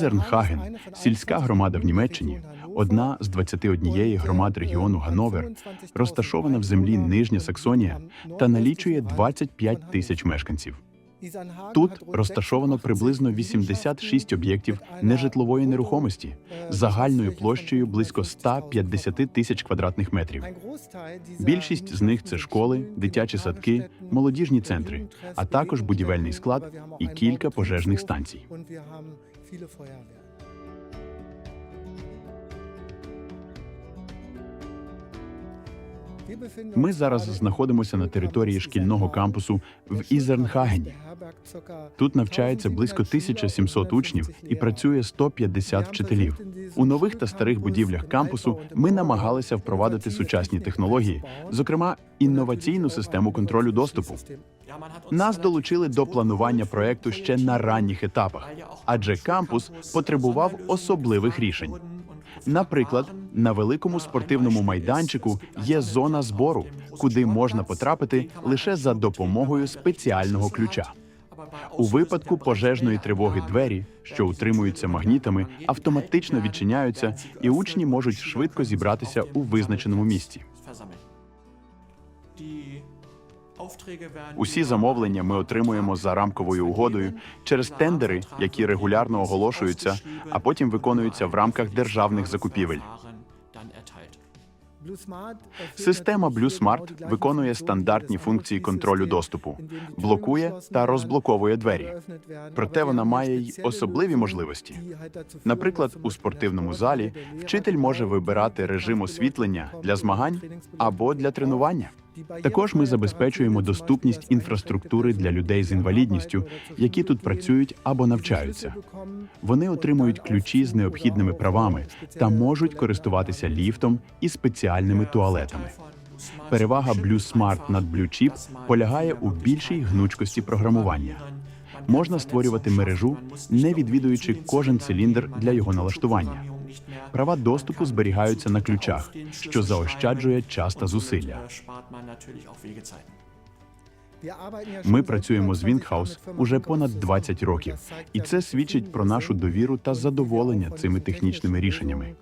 Ізернхаген, сільська громада в Німеччині, одна з 21 громад регіону Гановер, розташована в землі Нижня Саксонія та налічує 25 тисяч мешканців. Тут розташовано приблизно 86 об'єктів нежитлової нерухомості загальною площею близько 150 тисяч квадратних метрів. Більшість з них це школи, дитячі садки, молодіжні центри, а також будівельний склад і кілька пожежних станцій. Ми зараз знаходимося на території шкільного кампусу в Ізернхагені. Тут навчається близько 1700 учнів і працює 150 вчителів. У нових та старих будівлях кампусу ми намагалися впровадити сучасні технології, зокрема інноваційну систему контролю доступу. Нас долучили до планування проекту ще на ранніх етапах, адже кампус потребував особливих рішень. Наприклад, на великому спортивному майданчику є зона збору, куди можна потрапити лише за допомогою спеціального ключа. У випадку пожежної тривоги двері, що утримуються магнітами, автоматично відчиняються, і учні можуть швидко зібратися у визначеному місці. Усі замовлення ми отримуємо за рамковою угодою через тендери, які регулярно оголошуються, а потім виконуються в рамках державних закупівель. Система BlueSmart виконує стандартні функції контролю доступу, блокує та розблоковує двері. Проте вона має й особливі можливості. Наприклад, у спортивному залі вчитель може вибирати режим освітлення для змагань або для тренування. Також ми забезпечуємо доступність інфраструктури для людей з інвалідністю, які тут працюють або навчаються. Вони отримують ключі з необхідними правами та можуть користуватися ліфтом і спеціальними туалетами. Перевага Blue Smart над Blue Chip полягає у більшій гнучкості програмування. Можна створювати мережу, не відвідуючи кожен циліндр для його налаштування. Права доступу зберігаються на ключах, що заощаджує час та зусилля. Ми працюємо з Вінгхаус уже понад 20 років, і це свідчить про нашу довіру та задоволення цими технічними рішеннями.